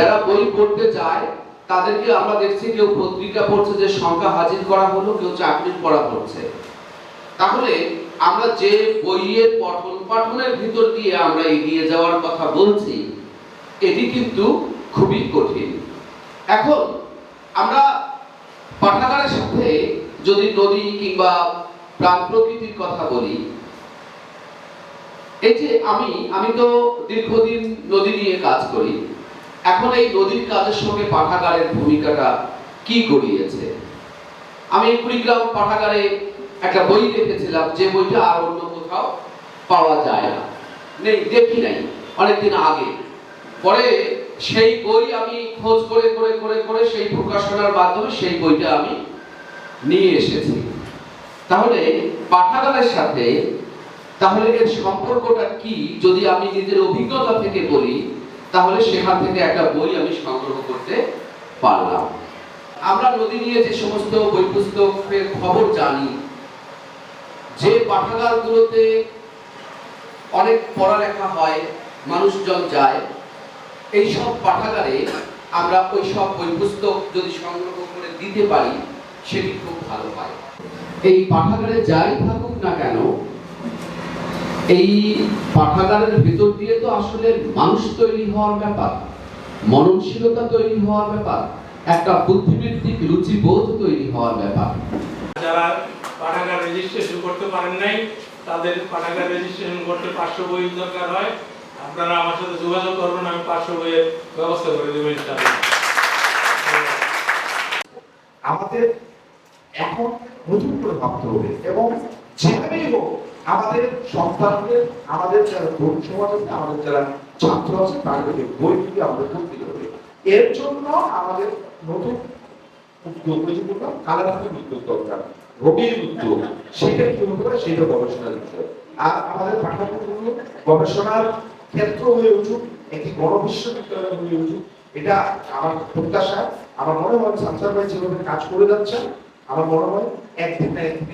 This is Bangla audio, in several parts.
যারা বই পড়তে চায় তাদেরকে আমরা দেখছি কেউ পত্রিকা পড়ছে যে সংখ্যা হাজির করা হলো, কেউ চাকরির পড়া পড়ছে। তাহলে আমরা যে বইয়ের পঠন পাঠনের ভিতর দিয়ে আমরা এগিয়ে যাওয়ার কথা বলছি, এটি কিন্তু খুবই কঠিন। এখন আমরা পাঠাগারের সাথে যদি নদী কিংবা প্রাণ প্রকৃতির কথা বলি, এই যে আমি আমি তো দীর্ঘদিন নদী নিয়ে কাজ করি এখন এই নদীর কাজের সঙ্গে পাঠাগারের ভূমিকাটা কি গড়িয়েছে আমি কুড়িগ্রাম পাঠাগারে একটা বই দেখেছিলাম যে বইটা আর অন্য কোথাও পাওয়া যায় না। নেই, দেখি নাই, অনেকদিন আগে। পরে সেই বই আমি খোঁজ করে করে করে করে সেই প্রকাশনার মাধ্যমে সেই বইটা আমি নিয়ে এসেছি। তাহলে পাঠাগারের সাথে, তাহলে এর সম্পর্কটা কি, যদি আমি নিজের অভিজ্ঞতা থেকে বলি তাহলে সেখান থেকে একটা বই আমি সংগ্রহ করতে পারলাম। আমরা নদী নিয়ে যে সমস্ত বই পুস্তকের খবর জানি, যে পাঠাগারগুলোতে অনেক পড়ালেখা হয়, মানুষজন যায় এই সব পাঠাগারে আমরা ওই সব বই পুস্তক যদি সংগ্রহ করে দিতে পারি, সেটি খুব ভালো হয়। এই পাঠাগারে যাই থাকুক না কেন এই পাঠাগারের ভিতর দিয়ে তো আসলে মানুষ তৈরি হওয়ার ব্যাপার মননশীলতা তৈরি হওয়ার ব্যাপার একটা বুদ্ধিবৃত্তিক রুচিবোধ তৈরি হওয়ার ব্যাপার। যারা পাঠাগার রেজিস্ট্রেশন করতে পারেন নাই তাদের পাঠাগার রেজিস্ট্রেশন করতে পাঁচশো বই দরকার হয়। আপনারা আমার সাথে যোগাযোগ করবেন আমি পাঁচশো বইয়ের ব্যবস্থা করে দেবো ইনশাআল্লাহ। আমাদের এখন নতুন করে ভাবতে হবে এবং যেভাবেই হোক আমাদের সন্তানদের আমাদের যারা তরুণ সমাজ আছে, আমাদের যারা ছাত্র আছে তাদেরকে বই দিয়ে আমাদের করতে হবে। এর জন্য আমাদের নতুন উদ্যোগ যে বললাম কালাধারের উদ্যোগ দরকার, রবির উদ্যোগ। সেটা কি হতে পারে? সেটা গবেষণার বিষয় আর আমাদের পাঠ্যক্রমগুলো গবেষণার ক্ষেত্র হয়ে উঠুক, একটি গণ বিশ্ববিদ্যালয় হয়ে উঠুক, এটা আমার প্রত্যাশা। আমার মনে হয় সানসার ভাই যেভাবে কাজ করে যাচ্ছে আমার মনে হয় একদিন না একদিন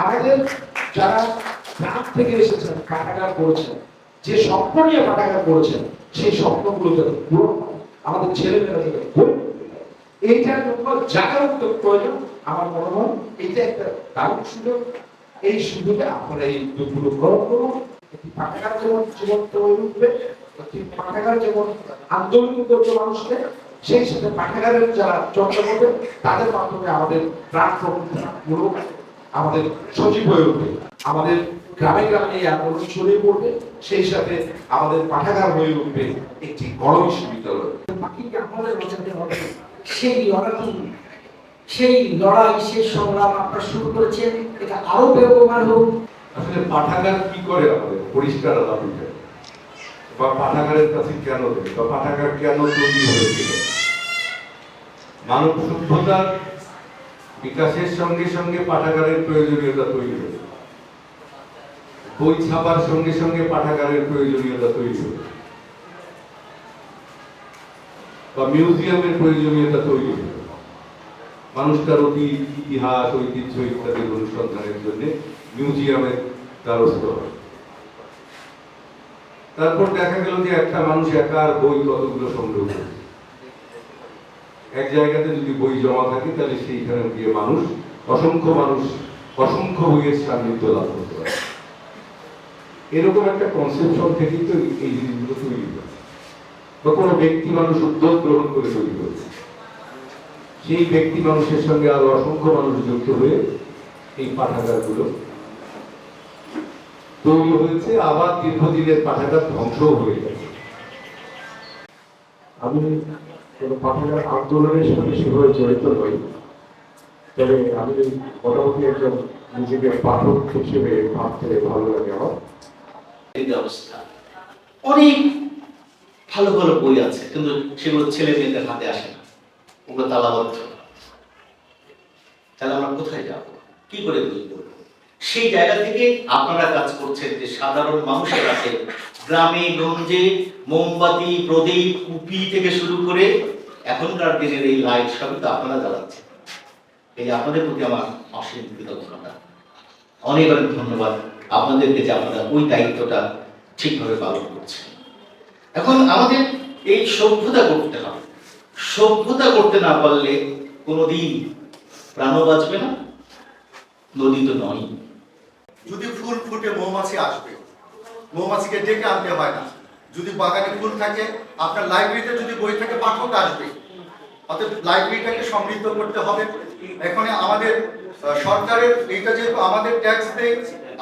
আমাদের যারা গ্রাম থেকে এসেছেন, পাঠাগার করেছেন, যে স্বপ্ন নিয়ে পাঠাগার করেছেন, সেই স্বপ্নগুলো যাতে পূরণ হয় আমাদের ছেলেমেয়েরা যাতে। এইটার জন্য উদ্যোগ প্রয়োজন। আমার মনে হয় এইটা একটা দারুণ সুযোগ। এই সুযোগে আপনারা এই উদ্যোগগুলো গ্রহণ করুন। একটি পাঠাগার যেমন জীবন্ত হয়ে উঠবে একটি পাঠাগার যেমন আন্দোলন করবে মানুষকে সেই সাথে পাঠাগারের যারা চর্চা করবে, তাদের মাধ্যমে আমাদের প্রাণ আমাদের সজীব হয়ে উঠবে। আমাদের গ্রামে গ্রামে এই আন্দোলন ছড়িয়ে পড়বে, সেই সাথে আমাদের পাঠাগার হয়ে উঠবে একটি বড় বিশ্ববিদ্যালয় সেই লড়াই সেই লড়াই, সেই সংগ্রাম আপনারা শুরু করেছেন এটা আরও বেগবান হোক। আসলে পাঠাগার কি করে আমাদের? পরিষ্কার আলাপিটা বা পাঠাগারের কাছে কেন বা পাঠাগার কেন তৈরি হয়েছিল? মানব সভ্যতার বিকাশের সঙ্গে সঙ্গে পাঠাগারের প্রয়োজনীয়তা তৈরি হয়েছে। বই ছাপার সঙ্গে সঙ্গে পাঠাগারের প্রয়োজনীয়তা তৈরি হয়েছে। বা মিউজিয়ামের প্রয়োজনীয়তা তৈরি হয়েছে। মানুষ তার অতীত, ইতিহাস, ঐতিহ্য ইত্যাদির অনুসন্ধানের জন্য মিউজিয়ামের দ্বারস্থ হয়। তারপর দেখা গেল যে একটা মানুষ একার বই কতগুলো সংগ্রহ করে এক জায়গাতে যদি বই জমা থাকে, তাহলে সেইখানে গিয়ে মানুষ, অসংখ্য মানুষ, অসংখ্য বইয়ের সান্নিধ্য লাভ করতে পারে। এরকম একটা কনসেপশন থেকেই তো এই জিনিসগুলো তৈরি হয়েছে। বা কোনো ব্যক্তি মানুষ উদ্যোগ গ্রহণ করে তৈরি হয়েছে। সেই ব্যক্তি মানুষের সঙ্গে আরও অসংখ্য মানুষ যুক্ত হয়ে এই পাঠাগারগুলো তৈরি হয়েছে। আবার দীর্ঘদিনের পাঠাগার ধ্বংস হয়ে গেছে। আমি কোনো আন্দোলনের সাথে সেভাবে জড়িত নই তবে আমি মোটামুটি একজন নিজেকে পাঠক হিসেবে ভাবতে ভালো লাগে আমার। অনেক ভালো ভালো বই আছে, কিন্তু সেগুলো ছেলে মেয়েদের হাতে আসে না। ওগুলো তালাবদ্ধ তাহলে আমরা কোথায় যাব? কি করে পড়ব সেই জায়গা থেকে আপনারা কাজ করছেন যে সাধারণ মানুষের হাতে গ্রামে গঞ্জে মোমবাতি, প্রদীপ, কুপি থেকে শুরু করে এখনকার দিনের এই লাইট সবই তো আপনারা জ্বালাচ্ছেন। এই আপনাদের প্রতি আমার অসীম কৃতজ্ঞতা। অনেক অনেক ধন্যবাদ আপনাদেরকে যে আপনারা ওই দায়িত্বটা ঠিকভাবে পালন করছেন। এখন আমাদের এই সভ্যতা করতে হবে। সভ্যতা করতে না পারলে কোনোদিন প্রাণও বাঁচবে না, নদী তো নয় যদি ফুল ফুটে মৌমাছি আসবে মৌমাছিকে ডেকে আনতে হয় না। যদি বাগানে ফুল থাকে, আপনার লাইব্রেরিতে যদি বই থাকে, পাঠক আসবে। অতএব লাইব্রেরিটাকে সমৃদ্ধ করতে হবে। এখানে আমাদের সরকারের, এইটা যেহেতু আমাদের ট্যাক্স দেয়,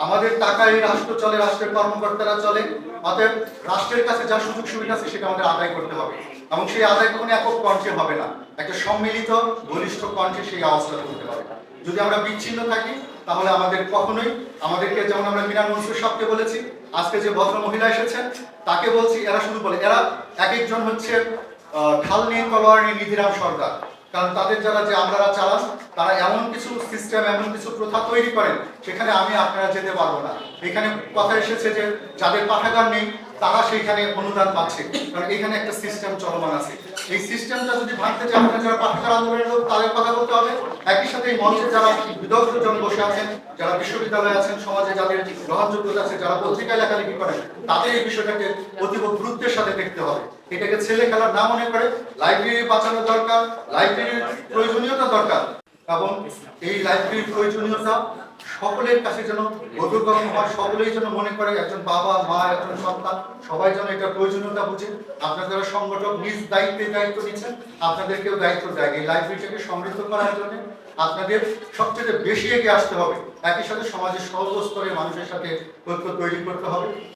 আমাদের টাকা এই রাষ্ট্র চলে, রাষ্ট্রের কর্মকর্তারা চলে। অতএব রাষ্ট্রের কাছে যা সুযোগ সুবিধা আছে, সেটা আমাদের আদায় করতে হবে। এবং সেই আদায় কখনো একক কণ্ঠে হবে না। একটা সম্মিলিত বলিষ্ঠ কণ্ঠে সেই আওয়াজটা তুলতে হবে। যদি আমরা বিচ্ছিন্ন থাকি, তাহলে আমাদের কখনোই আমাদেরকে যেমন আমরা মিনান মনসুর সাহকে বলেছি, আজকে যে ভদ্র মহিলা এসেছেন, তাকে বলছি এরা শুধু বলে, এরা এক একজন হচ্ছে ঢাল নিয়ে তলোয়ার নিয়ে নিধিরাম সরকার। কারণ তাদের যারা যে আমলারা চালান, তারা এমন কিছু সিস্টেম এমন কিছু প্রথা তৈরি করেন, সেখানে আমি আপনারা যেতে পারব না। এখানে কথা এসেছে যে যাদের পাঠাগার নেই তারা সেইখানে অনুদান পাচ্ছে। কারণ এখানে একটা সিস্টেম চলমান আছে। এই সিস্টেমটা যদি ভাঙতে চান আপনারা যারা পাঠাগার আন্দোলনের লোক, তাদের কথা বলতে হবে। একই সাথে এই মঞ্চে যারা বিদগ্ধ জন বসে আছেন, যারা বিশ্ববিদ্যালয়ে আছেন, সমাজে যাদের গ্রহণযোগ্যতা আছে, যারা পত্রিকা লেখালেখি করেন, তাদের এই বিষয়টাকে অতীব গুরুত্বের সাথে দেখতে হবে। এটাকে ছেলে খেলার না মনে করে লাইব্রেরি বাঁচানো দরকার লাইব্রেরির প্রয়োজনীয়তা দরকার। এবং এই লাইব্রেরির প্রয়োজনীয়তা সকলের কাছে যেন বোধগম্য হয়, সকলেই যেন মনে করে একজন বাবা, মা, একজন সন্তান, সবাই যেন এটা প্রয়োজনীয়তা বুঝে। আপনারা যারা সংগঠক নিজ দায়িত্বে দায়িত্ব নিচ্ছেন, আপনাদেরকেও দায়িত্ব দেয়। এই লাইব্রেরিটাকে সমৃদ্ধ করার জন্য আপনাদের সবচেয়ে বেশি এগিয়ে আসতে হবে। একই সাথে সমাজের সর্বস্তরের মানুষের সাথে ঐক্য তৈরি করতে হবে।